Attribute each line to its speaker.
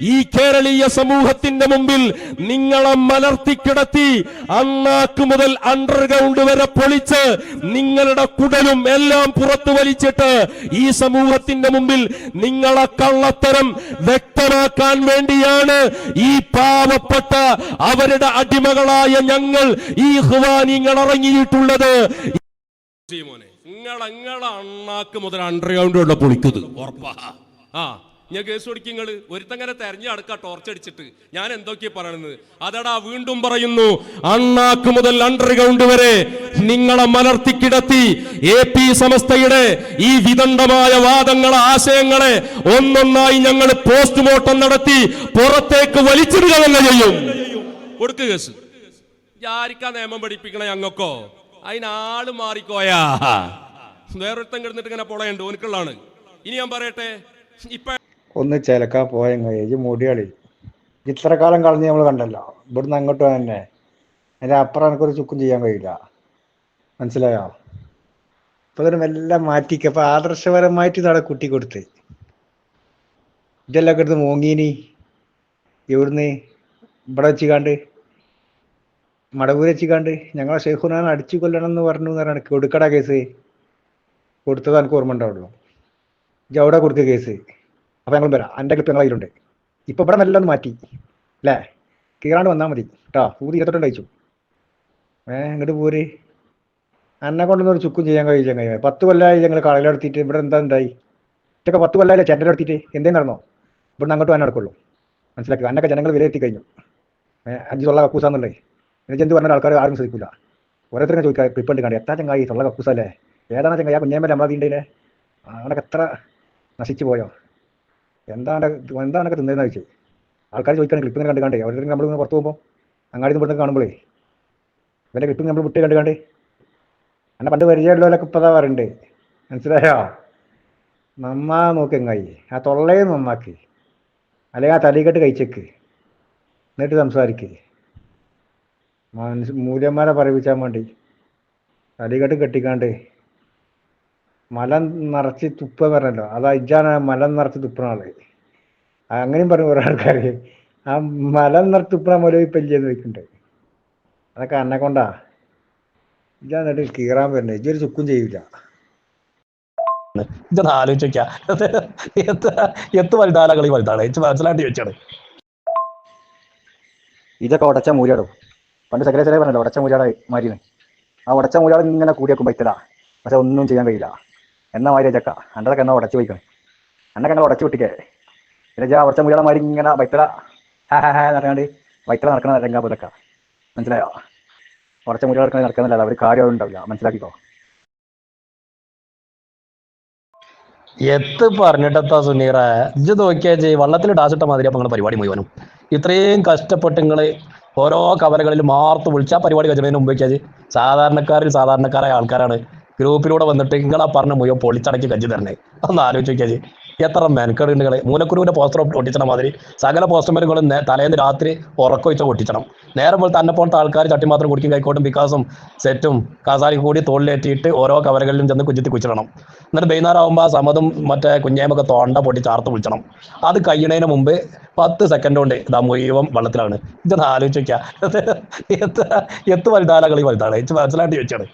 Speaker 1: ഈ കേരളീയ സമൂഹത്തിന്റെ മുമ്പിൽ നിങ്ങളെ മലർത്തിക്കിടത്തി അണ്ണാക്ക് മുതൽ അണ്ടർഗ്രൗണ്ട് വരെ പൊളിച്ച് നിങ്ങളുടെ കുടലും എല്ലാം പുറത്തു വലിച്ചിട്ട് ഈ സമൂഹത്തിന്റെ മുമ്പിൽ നിങ്ങളെ കള്ളത്തരം വ്യക്തമാക്കാൻ വേണ്ടിയാണ് ഈ പാവപ്പെട്ട അവരുടെ അടിമകളായ ഞങ്ങൾ ഈ ഹുവാനിങ്ങൾ ഇറങ്ങിയിട്ടുള്ളത് നിങ്ങളെ അണ്ണാക്ക് മുതൽ അണ്ടർഗ്രൗണ്ട് പൊളിക്കുന്നത്. ഉറപ്പാ. ആ. ഞാൻ കേസ് കൊടുക്കി നിങ്ങൾ ഒരുത്തങ്ങനെ തെരഞ്ഞു അടുക്ക ടോർച്ചടിച്ചിട്ട് ഞാൻ എന്തൊക്കെയാ പറയണത്? അതടാ വീണ്ടും പറയുന്നു അണ്ണാക്ക് മുതൽ അണ്ടർഗ്രൗണ്ട് വരെ നിങ്ങളെ മലർത്തിക്കിടത്തി എ പി സമസ്തയുടെ ഈ വിദണ്ഡമായ വാദങ്ങളെ ആശയങ്ങളെ ഒന്നൊന്നായി ഞങ്ങൾ പോസ്റ്റ്മോർട്ടം നടത്തി പുറത്തേക്ക് വലിച്ചിടുക തന്നെ ചെയ്യും. കൊടുക്ക് കേസ്. ആരിക്കാ നിയമം പഠിപ്പിക്കണ ഞങ്ങൾക്കോ? അതിനാൾ മാറിക്കോയാ. വേറൊരുത്തം കിടന്നിട്ട് ഇങ്ങനെ പൊളയുണ്ട് ഓനിക്കുള്ളാണ് ഇനി ഞാൻ പറയട്ടെ? ഇപ്പൊ
Speaker 2: ഒന്ന് ചിലക്കാ പോയ ഈ മുടികളി. ഇത്ര കാലം കളഞ്ഞ് നമ്മൾ കണ്ടല്ലോ. ഇവിടുന്ന് അങ്ങോട്ട് തന്നെ അതിന്റെ അപ്പുറം എനിക്കൊരു ചുക്കും ചെയ്യാൻ കഴിയില്ല. മനസ്സിലായോ? അപ്പൊ അതിനും എല്ലാം മാറ്റിക്ക. അപ്പൊ ആദർശപരമായിട്ട് ഇതാണ് കുട്ടി കൊടുത്ത് ഇതെല്ലാം എടുത്ത് മോങ്ങീനി. ഇവിടുന്ന് ഇവിടെ വെച്ചിക്കാണ്ട് മടവൂര് വെച്ചിക്കാണ്ട് ഞങ്ങളെ ഷെയ്ഖുനാൻ അടിച്ചു കൊല്ലണം എന്ന് പറഞ്ഞു എന്ന് പറഞ്ഞാണ് കൊടുക്കട കേസ്. കൊടുത്തത് എനിക്ക് ഓർമ്മ ഉണ്ടാവുള്ളൂ. ഇജ്ജ് അവിടെ കേസ്. അപ്പൊ ഞങ്ങൾ വരാം. എന്റെ ക്ലിപ്പ് ഞങ്ങളുടെ കയ്യിലുണ്ട്. ഇപ്പൊ ഇവിടെ നല്ല മാറ്റി. അല്ലേ കീറാണ്ട് വന്നാൽ മതി. കേട്ടോ ഊതി ഇരുപത്തെട്ട് കഴിച്ചു. ഏ ഇങ്ങോട്ട് പോര്. എന്നെ കൊണ്ടൊന്നും ഒരു ചുക്കും ചെയ്യാൻ കഴിയില്ല കഴിയാ പത്ത് കൊല്ലമായി ഞങ്ങൾ കളയിലെടുത്തിട്ട് ഇവിടെ എന്താ ഉണ്ടായി? ഇതൊക്കെ പത്ത് കൊല്ലമായില്ല ചേട്ടന്റെ എടുത്തിട്ട് എന്തേലും നടന്നോ? ഇവിടുന്ന് അങ്ങോട്ട് വരാൻ നടക്കുള്ളൂ. മനസ്സിലാക്കി. എന്നൊക്കെ ജനങ്ങൾ വിലയിരുത്തി കഴിഞ്ഞു. അഞ്ച് തൊള്ള കക്കൂസാന്നുള്ളേ. എനിക്ക് എന്ത് പറഞ്ഞ ആൾക്കാർ ആരും ശ്രദ്ധിക്കില്ല ഓരോരുത്തരും ചോദിക്കാം ക്ലിപ്പ് ഉണ്ട് കണ്ടി. എത്ര ചങ്ങായി തൊള്ള കക്കൂസല്ലേ? ഏതാണ് ചങ്ങായി? ആ കുഞ്ഞേമ്മ നമ്മളെ വീണ്ടേ എത്ര നശിച്ചു പോയോ? എന്താണ് എന്താണൊക്കെ തിന്നതെന്ന് വെച്ചു ആൾക്കാർ ചോദിക്കാൻ ക്ലിപ്പ് ഇങ്ങനെ കണ്ട് കണ്ടേ. അവരുടെ നമ്മൾ പുറത്ത് പോകുമ്പോൾ അങ്ങാടി നിന്ന് പെട്ടെന്ന് കാണുമ്പോഴേ ഇവന്റെ ക്ലിപ്പ് നമ്മൾ വിട്ട് കണ്ട് കണ്ടേ. എന്നെ പണ്ട് പരിചയമുള്ളവരൊക്കെ ഇപ്പം അതാ പറയണ്ടേ. മനസ്സിലായോ? നന്നാ നോക്കി എങ്ങായി. ആ തൊള്ളയെ നന്നാക്കി. അല്ലെങ്കിൽ ആ തലയിക്കെട്ട് കഴിച്ചേക്ക്. എന്നിട്ട് സംസാരിക്ക്. മനസ് മൂല്യന്മാരെ പറയിപ്പിച്ചാൻ വേണ്ടി. തലീക്കെട്ട് കെട്ടിക്കാണ്ട്. മലം നിറച്ച് തുപ്പ പറഞ്ഞല്ലോ. അതാ ഇജാണ് മലം നിറച്ച് തുപ്പണ ആൾ. അങ്ങനെയും പറഞ്ഞു കുറെ ആൾക്കാർ ആ മല നിറച്ച് തുപ്പണ പല്ലിയെന്ന് വെക്കുന്നുണ്ട് അതൊക്കെ എന്നെ കൊണ്ടാ. ഇല്ല എന്നിട്ട് കീറാൻ വരണേ ഇജൊരു ചുക്കും ചെയ്യില്ല
Speaker 3: ഇതൊന്ന് എത്ര എത്ത് വലുതാല കളി വലുതാണ് എനിക്ക് മനസ്സിലായിട്ട് ചോദിച്ചാണ്
Speaker 4: ഇതൊക്കെ ഉടച്ച മൂലിയാടും? പണ്ട് സെക്രട്ടറി പറഞ്ഞല്ലോ ഉടച്ച മൂലാട മാരിന്ന്. ആ ഉടച്ച മൂലാട ഇങ്ങനെ കൂടിയൊക്കെ പൈത്തല. പക്ഷെ ഒന്നും ചെയ്യാൻ കഴിയില്ല. എന്നാ മാരിയ ചക്ക? അണ്ടതൊക്കെ എന്നാ ഉടച്ചു പോയിക്കണം? അന്നൊക്കെ എന്നാ ഉടച്ചു വിട്ടിക്കേ പിന്നെ ആ ഉടച്ച മൂലിയാടെ മാതിരി ഇങ്ങനെ വൈത്തല നടക്കാണ്ട് വൈത്തല നടക്കണ രംഗാ പോലൊക്കെ മനസ്സിലായോ? ഉടച്ച മുഴുവൻ നടക്കണ നടക്കുന്നില്ല അവർ കാര്യം ഉണ്ടാവില്ല. മനസ്സിലാക്കിക്കോ?
Speaker 3: എത്ത് പറഞ്ഞിട്ടെത്താ സുനീറ. ഇജ്ജ് നോക്കിയാ ചെയ് വള്ളത്തിൽ ഡാസിട്ട മാതിരി അപ്പൊ പരിപാടി മുഴുവനും. ഇത്രയും കഷ്ടപ്പെട്ട് നിങ്ങൾ ഓരോ കവലകളിൽ മാർത്ത് വിളിച്ച് ആ പരിപാടി കഴിച്ചതിന് മുമ്പ് വെച്ചാൽ സാധാരണക്കാരിൽ സാധാരണക്കാരായ ആൾക്കാരാണ്. ഗ്രൂപ്പിലൂടെ വന്നിട്ട് നിങ്ങളാ പറഞ്ഞ മുഴുവൻ പൊളിച്ചടക്കി കഞ്ചി തരണേ. ഒന്ന് ആലോചിച്ച് നോക്കിയാൽ എത്ര മെനക്കെടുണ്ട് നിങ്ങൾ മൂലക്കുരുവിന്റെ പോസ്റ്റർ ഒട്ടിച്ചണ മാതിരി സകല പോസ്റ്റർമാരും തലേന്ന് രാത്രി ഉറക്കൊഴിച്ച ഒട്ടിച്ചണം. നേരം പോലെ തന്നെ പോലത്തെ ആൾക്കാർ ചട്ടി മാത്രം കുടിക്കും കൈക്കോട്ടും വികാസും സെറ്റും കാസാരി കൂടി തോളിലേറ്റിയിട്ട് ഓരോ കവലകളിലും ചെന്ന് കുഞ്ചിത്തി കുച്ചിടണം എന്നിട്ട് വൈകുന്നേരമാകുമ്പോൾ ആ സമതും മറ്റേ കുഞ്ഞേമൊക്കെ തോണ്ട പൊട്ടി ചാർത്ത് വിളിച്ചണം അത് കഴിയണതിന് മുമ്പ് പത്ത് സെക്കൻഡ് കൊണ്ട് ഇതാ മുഴുവൻ വെള്ളത്തിലാണ്. ഇതൊന്ന് ആലോചിച്ച് നോക്കിയാ. എത്ര എത്ത് വലുതാലാ കളി വലുതാണ്. എനിക്ക് മനസ്സിലായിട്ട് ചോദിച്ചാണ്.